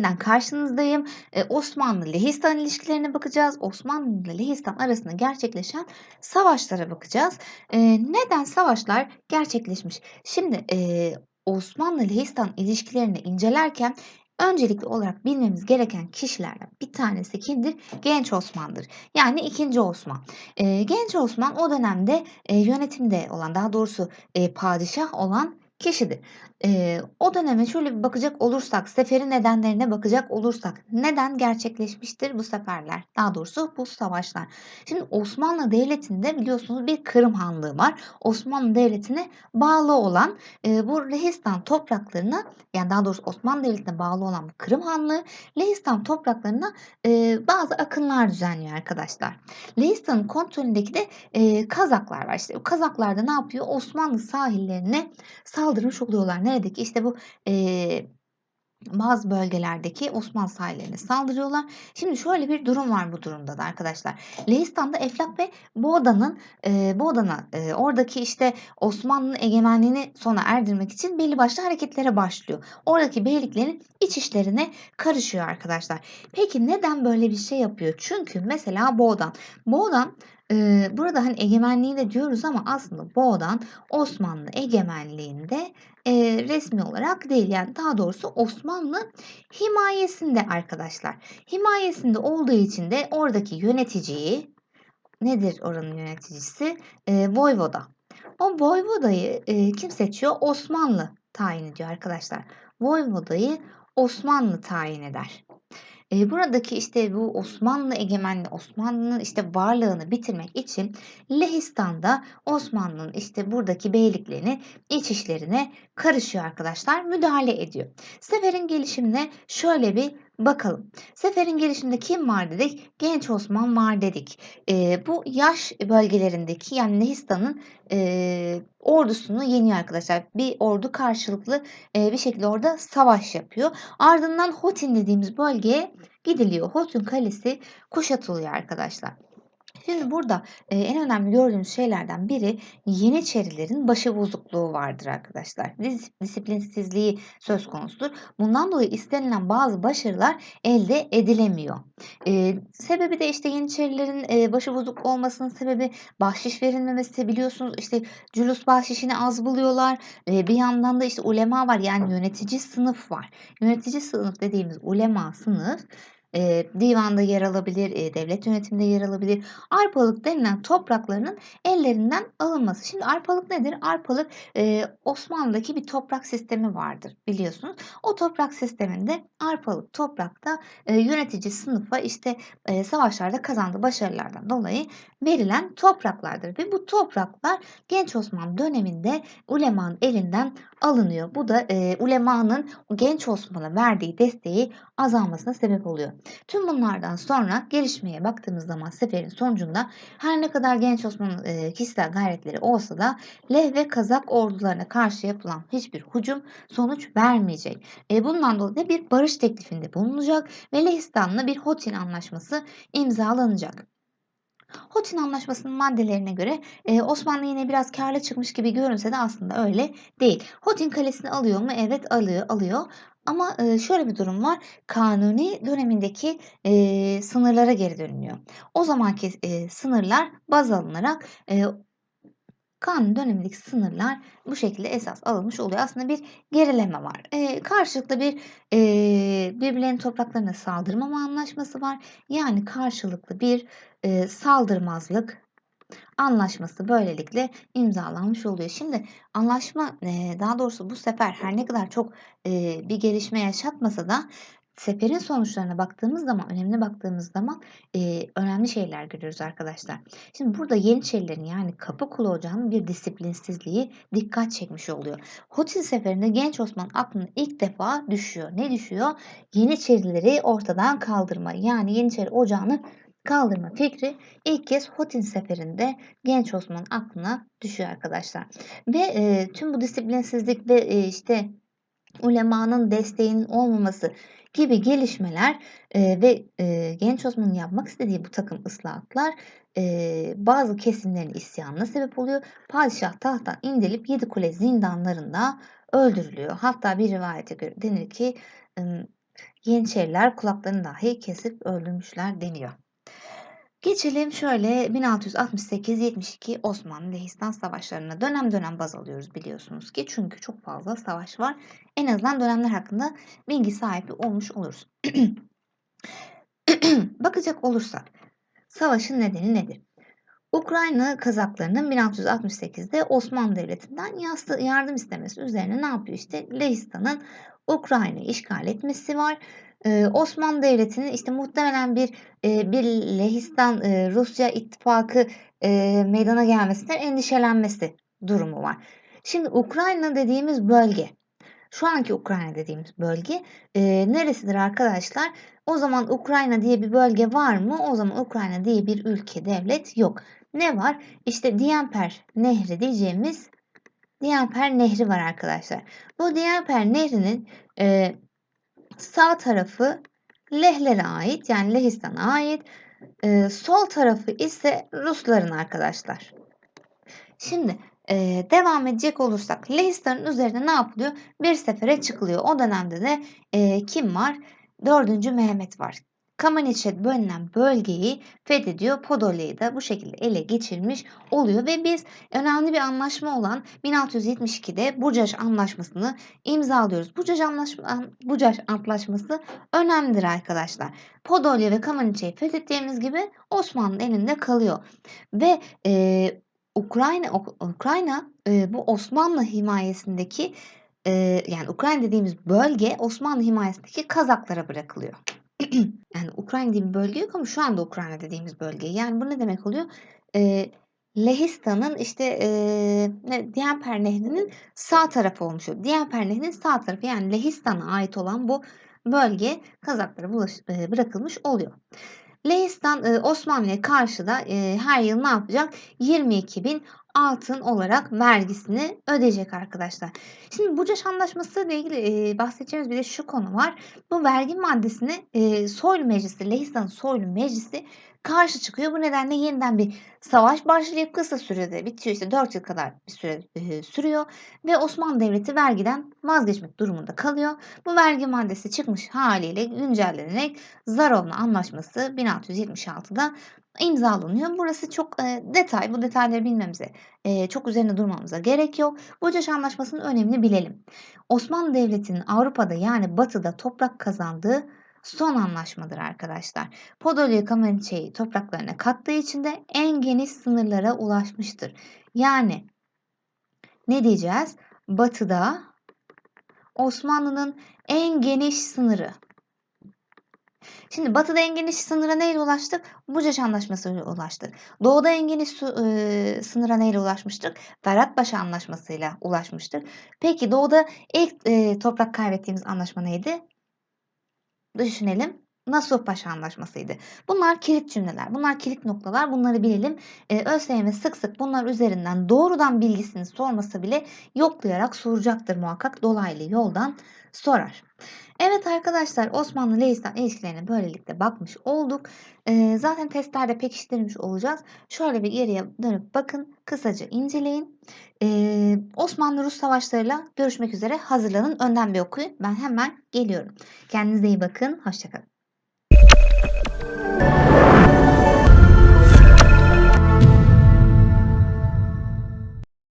yeniden karşınızdayım. Eee, Osmanlı-Lehistan ilişkilerine bakacağız. Osmanlı ile Lehistan arasında gerçekleşen savaşlara bakacağız. Eee, neden savaşlar gerçekleşmiş? Şimdi, eee, Osmanlı-Lehistan ilişkilerini incelerken öncelikli olarak bilmemiz gereken kişilerden bir tanesi kimdir? Genç Osman'dır. Yani 2. Osman. Eee, Genç Osman o dönemde, eee, yönetimde olan, daha doğrusu, eee, padişah olan kişidir. Eee, o döneme şöyle bir bakacak olursak, seferin nedenlerine bakacak olursak neden gerçekleşmiştir bu seferler? Daha doğrusu bu savaşlar. Şimdi Osmanlı Devleti'nde biliyorsunuz bir Kırım Hanlığı var. Osmanlı Devleti'ne bağlı olan eee, bu Lehistan topraklarına yani daha doğrusu Osmanlı Devleti'ne bağlı olan bu Kırım Hanlığı Lehistan topraklarına eee, bazı akınlar düzenliyor arkadaşlar. Lehistan'ın kontrolündeki de eee, Kazaklar var. İşte Kazaklar da ne yapıyor? Osmanlı sahillerine saldırmış oluyorlar. Neredeki? İşte bu eee, bazı bölgelerdeki Osmanlı sahillerine saldırıyorlar. Şimdi şöyle bir durum var bu durumda da arkadaşlar. Lehistan'da Eflak ve Boğda'nın eee Boğda'na eee, oradaki işte Osmanlı egemenliğini sona erdirmek için belli başlı hareketlere başlıyor. Oradaki beyliklerin iç işlerine karışıyor arkadaşlar. Peki neden böyle bir şey yapıyor? Çünkü mesela Boğdan. Boğdan burada hani egemenliğinde diyoruz ama aslında Boğdan Osmanlı egemenliğinde eee, resmi olarak değil. Yani daha doğrusu Osmanlı himayesinde arkadaşlar. Himayesinde olduğu için de oradaki yöneticiyi nedir oranın yöneticisi? Eee, Voyvoda. O Voyvoda'yı eee, kim seçiyor? Osmanlı tayin ediyor arkadaşlar. Voyvoda'yı Osmanlı tayin eder. Eee, buradaki işte bu Osmanlı egemenliği, Osmanlı'nın işte varlığını bitirmek için Lehistan'da Osmanlı'nın işte buradaki beyliklerinin iç işlerine karışıyor arkadaşlar, müdahale ediyor. Seferin gelişimine şöyle bir bakalım. Seferin gelişiminde kim var dedik? Genç Osman var dedik. Eee, bu yaş bölgelerindeki yani Lehistan'ın eee, ordusunu yeniyor arkadaşlar. Bir ordu karşılıklı eee, bir şekilde orada savaş yapıyor. Ardından Hotin dediğimiz bölgeye gidiliyor. Hotin Kalesi kuşatılıyor arkadaşlar. Şimdi burada eee, en önemli gördüğümüz şeylerden biri Yeniçerilerin başıbozukluğu vardır arkadaşlar. Dis- disiplinsizliği söz konusudur. Bundan dolayı istenilen bazı başarılar elde edilemiyor. Eee, sebebi de işte Yeniçerilerin eee, başıbozuk olmasının sebebi bahşiş verilmemesi biliyorsunuz işte cülus bahşişini az buluyorlar. Eee, bir yandan da işte ulema var yani yönetici sınıf var. Yönetici sınıf dediğimiz ulema sınıf Eee, divanda yer alabilir, eee, devlet yönetiminde yer alabilir. Arpalık denilen topraklarının ellerinden alınması. Şimdi arpalık nedir? Arpalık eee, Osmanlı'daki bir toprak sistemi vardır biliyorsunuz. O toprak sisteminde arpalık toprakta eee, yönetici sınıfa işte eee, savaşlarda kazandığı başarılardan dolayı verilen topraklardır. Ve bu topraklar Genç Osmanlı döneminde ulemanın elinden alınıyor. Bu da eee, ulemanın Genç Osman'a verdiği desteği azalmasına sebep oluyor. Tüm bunlardan sonra gelişmeye baktığımız zaman seferin sonucunda her ne kadar Genç Osman'ın eee, kişisel gayretleri olsa da Leh ve Kazak ordularına karşı yapılan hiçbir hücum sonuç vermeyecek. E, bundan dolayı bir barış teklifinde bulunacak ve Lehistan'la bir Hotin anlaşması imzalanacak. Hotin Anlaşması'nın maddelerine göre e, Osmanlı yine biraz karlı çıkmış gibi görünse de aslında öyle değil. Hotin Kalesi'ni alıyor mu? Evet alıyor, alıyor. Ama e, şöyle bir durum var. Kanuni dönemindeki e, sınırlara geri dönülüyor. O zamanki e, sınırlar baz alınarak e, Kanuni dönemindeki sınırlar bu şekilde esas alınmış oluyor. Aslında bir gerileme var. Eee, karşılıklı bir eee, birbirlerinin topraklarına saldırmama anlaşması var. Yani karşılıklı bir eee, saldırmazlık anlaşması böylelikle imzalanmış oluyor. Şimdi anlaşma eee, daha doğrusu bu sefer her ne kadar çok eee, bir gelişme yaşatmasa da seferin sonuçlarına baktığımız zaman, önemine baktığımız zaman eee, önemli şeyler görüyoruz arkadaşlar. Şimdi burada Yeniçerilerin yani Kapıkulu Ocağı'nın bir disiplinsizliği dikkat çekmiş oluyor. Hotin seferinde Genç Osman aklına ilk defa düşüyor. Ne düşüyor? Yeniçerileri ortadan kaldırma yani Yeniçeri Ocağı'nı kaldırma fikri ilk kez Hotin seferinde Genç Osman aklına düşüyor arkadaşlar. Ve eee, tüm bu disiplinsizlik ve eee, işte ulemanın desteğinin olmaması gibi gelişmeler eee, ve eee, Genç Osman'ın yapmak istediği bu takım ıslahatlar eee, bazı kesimlerin isyanına sebep oluyor. Padişah tahttan indirilip Yedikule zindanlarında öldürülüyor. Hatta bir rivayete göre denir ki ım, Yeniçeriler kulaklarını dahi kesip öldürmüşler deniyor. Geçelim şöyle 1668-72 Osmanlı Lehistan savaşlarına dönem dönem baz alıyoruz biliyorsunuz ki çünkü çok fazla savaş var. En azından dönemler hakkında bilgi sahibi olmuş oluruz. Bakacak olursak savaşın nedeni nedir? Ukrayna Kazaklarının 1668'de Osmanlı Devleti'nden yardım istemesi üzerine ne yapıyor işte Lehistan'ın Ukrayna'yı işgal etmesi var. Ee, Osmanlı Devleti'nin işte muhtemelen bir e, bir Lehistan e, Rusya ittifakı e, meydana gelmesinden endişelenmesi durumu var. Şimdi Ukrayna dediğimiz bölge şu anki Ukrayna dediğimiz bölge e, neresidir arkadaşlar? O zaman Ukrayna diye bir bölge var mı? O zaman Ukrayna diye bir ülke, devlet yok. Ne var? İşte Dnieper Nehri diyeceğimiz Dnieper Nehri var arkadaşlar. Bu Dnieper Nehri'nin e, sağ tarafı Lehlere ait yani Lehistan'a ait. E, sol tarafı ise Rusların arkadaşlar. Şimdi e, devam edecek olursak Lehistan'ın üzerine ne yapılıyor? Bir sefere çıkılıyor. O dönemde de e, kim var? 4. Mehmet var. Kamaniçe bölünen bölgeyi fethediyor. Podolya'yı da bu şekilde ele geçirmiş oluyor ve biz önemli bir anlaşma olan 1672'de Bucaş Anlaşması'nı imzalıyoruz. Bucaş, Anlaşma, Bucaş Antlaşması önemlidir arkadaşlar. Podolya ve Kamaniçe'yi fethettiğimiz gibi Osmanlı'nın elinde kalıyor. Ve e, Ukrayna Ukrayna e, bu Osmanlı himayesindeki e, yani Ukrayna dediğimiz bölge Osmanlı himayesindeki Kazaklara bırakılıyor. yani Ukrayna diye bir bölge yok ama şu anda Ukrayna dediğimiz bölge. Yani bu ne demek oluyor? E, Lehistan'ın işte e, ne, Nehri'nin sağ tarafı olmuş. Dnieper Nehri'nin sağ tarafı yani Lehistan'a ait olan bu bölge Kazaklara bulaş, e, bırakılmış oluyor. Lehistan e, Osmanlı'ya karşı da e, her yıl ne yapacak? 22 bin altın olarak vergisini ödeyecek arkadaşlar. Şimdi Bucaş Anlaşması ile ilgili e, bahsedeceğimiz bir de şu konu var. Bu vergi maddesini e, Soylu Meclisi, Lehistan Soylu Meclisi karşı çıkıyor. Bu nedenle yeniden bir savaş başlayıp kısa sürede bitiyor. İşte 4 yıl kadar bir süre e, sürüyor ve Osmanlı Devleti vergiden vazgeçmek durumunda kalıyor. Bu vergi maddesi çıkmış haliyle güncellenerek Zarovna Anlaşması 1676'da imzalanıyor. Burası çok e, detay. Bu detayları bilmemize e, çok üzerine durmamıza gerek yok. Bucaş Anlaşması'nın önemini bilelim. Osmanlı Devleti'nin Avrupa'da yani Batı'da toprak kazandığı son anlaşmadır arkadaşlar. Podolya Kameniçe'yi topraklarına kattığı için de en geniş sınırlara ulaşmıştır. Yani ne diyeceğiz? Batı'da Osmanlı'nın en geniş sınırı. Şimdi batıda en geniş sınıra neyle ulaştık? Bucaş Anlaşması ile ulaştık. Doğuda en geniş su, e, sınıra neyle ulaşmıştık? Ferhatpaşa Anlaşması'yla ulaşmıştık. Peki doğuda ilk e, toprak kaybettiğimiz anlaşma neydi? Düşünelim. Nasuh Paşa Anlaşması'ydı. Bunlar kilit cümleler. Bunlar kilit noktalar. Bunları bilelim. Ee, ÖSYM sık sık bunlar üzerinden doğrudan bilgisini sormasa bile yoklayarak soracaktır muhakkak. Dolaylı yoldan sorar. Evet arkadaşlar Osmanlı Leistan ilişkilerine böylelikle bakmış olduk. Ee, zaten testlerde pekiştirmiş olacağız. Şöyle bir geriye dönüp bakın. Kısaca inceleyin. Ee, Osmanlı-Rus savaşlarıyla görüşmek üzere. Hazırlanın. Önden bir okuyun. Ben hemen geliyorum. Kendinize iyi bakın. Hoşçakalın.